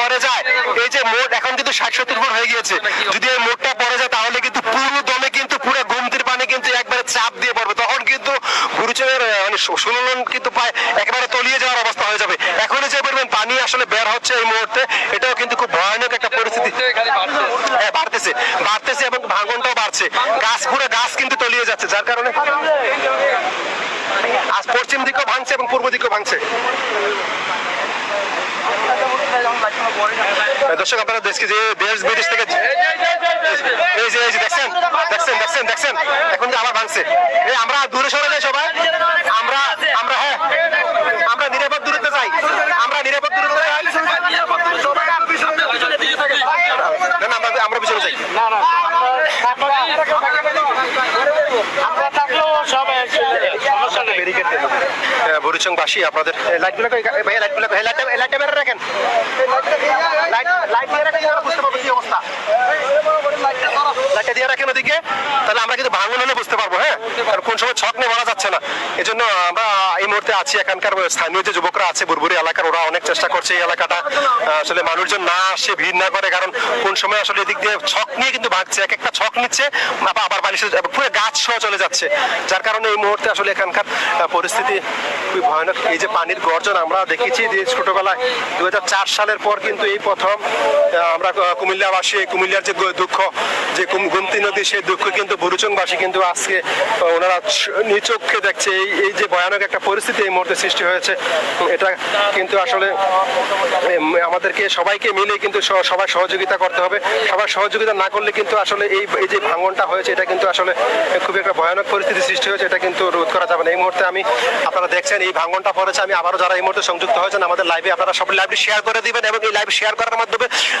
পরে যায়। এই যে মোট, এখন কিন্তু ষাট সত্তর ফুট হয়ে গিয়েছে। যদি এই মোটটা পরে যায়, তাহলে কিন্তু পুরো দমে কিন্তু পুরো গুমতির পানি কিন্তু একবারে চাপ দিয়ে পড়বে। তখন কিন্তু গুরুচরের মানে সুলন কিন্তু প্রায় একেবারে তলিয়ে যাওয়ার অবস্থা হয়ে যাবে। এখনই যে পরিমাণ পানি আসলে বের হচ্ছে এই মুহূর্তে, এটাও কিন্তু খুব ভয়ানক একটা পরিস্থিতি। হ্যাঁ বাড়তেছে। বাড়তেছে এবং ভাঙনটাও বাড়ছে। গাছ, পুরো গাছ কিন্তু তলিয়ে যাচ্ছে, যার কারণে আজ পশ্চিম দিকেও ভাঙছে এবং পূর্ব দিকেও ভাঙছে। দর্শক, আপনারা দেশকে যে দেশ বিদেশ থেকে এই যে এই যে, দেখছেন? দেখছেন দেখছেন দেখছেন? এখন যে আবার ভাঙছে। এই, আমরা দূরে সরে যাই সবাই আমরা আমরা হ্যাঁ আমরা নিরাপদ দূরত্বে যাই আমরা নিরাপদ দূরত্বে যাই না না আমরা আমরা পিছনে যাই আমরা থাকলেও সব সমস্যা নেই ব্যারিকেড বরিচংবাসী আপনাদের লাইটগুলো লাইটগুলো লাইটটা লাইটটা বেড়ে রাখেন লাইট লাইট দিয়ে রাখেন বুঝতে পারব কি অবস্থা লাইটটা দিয়ে রাখেন ওদিকে তাহলে আমরা কিন্তু ভাঙন হলে বুঝতে পারব হ্যাঁ আর কোন সময় ছক নিয়ে বলা যাচ্ছে না। এই জন্য আমরা এই মুহূর্তে আছি এখানকার স্থানীয় যে যুবকরা আছে বুরবুরি এলাকার, ওরা অনেক চেষ্টা করছে এই এলাকাটা। আসলে মানুষজন না আসে, ভিড় না করে, কারণ কোন সময় আসলে এদিক দিয়ে ছক নিয়ে কিন্তু ভাগছে, এক একটা ছক নিচ্ছে, আবার বালিশে পুরো গাছ সহ চলে যাচ্ছে। যার কারণে এই মুহূর্তে আসলে এখানকার পরিস্থিতি খুবই ভয়ানক। এই যে পানির গর্জন, আমরা দেখেছি যে ছোটবেলায় দুই হাজার চার সালের পর কিন্তু এই প্রথম আমরা কুমিল্লাবাসী কুমিল্লার যে দুঃখ, যে গুমতি নদী, সেই দুঃখ কিন্তু বুরুচংবাসী কিন্তু আজকে ওনারা নিচক্ষে দেখছে। এই এই যে ভয়ানক একটা পরিস্থিতি এই মুহূর্তে সৃষ্টি হয়েছে, এটা কিন্তু আসলে আমাদেরকে সবাইকে মিলে কিন্তু স- সবাই সহযোগিতা করতে হবে। সবাই সহযোগিতা না করলে কিন্তু আসলে এই এই যে ভাঙনটা হয়েছে, এটা কিন্তু আসলে খুবই একটা ভয়ানক পরিস্থিতি সৃষ্টি হয়েছে, এটা কিন্তু রোধ করা যাবে না। এই মুহূর্তে আমি, আপনারা দেখছেন, এই ভাঙনটা পড়েছে, আমি আবারও যারা এই মুহূর্তে সংযুক্ত হয়েছেন, আমাদের লাইভে আপনারা সব লাইভটি শেয়ার করে দিবেন এবং এই লাইভ শেয়ার করার মাধ্যমে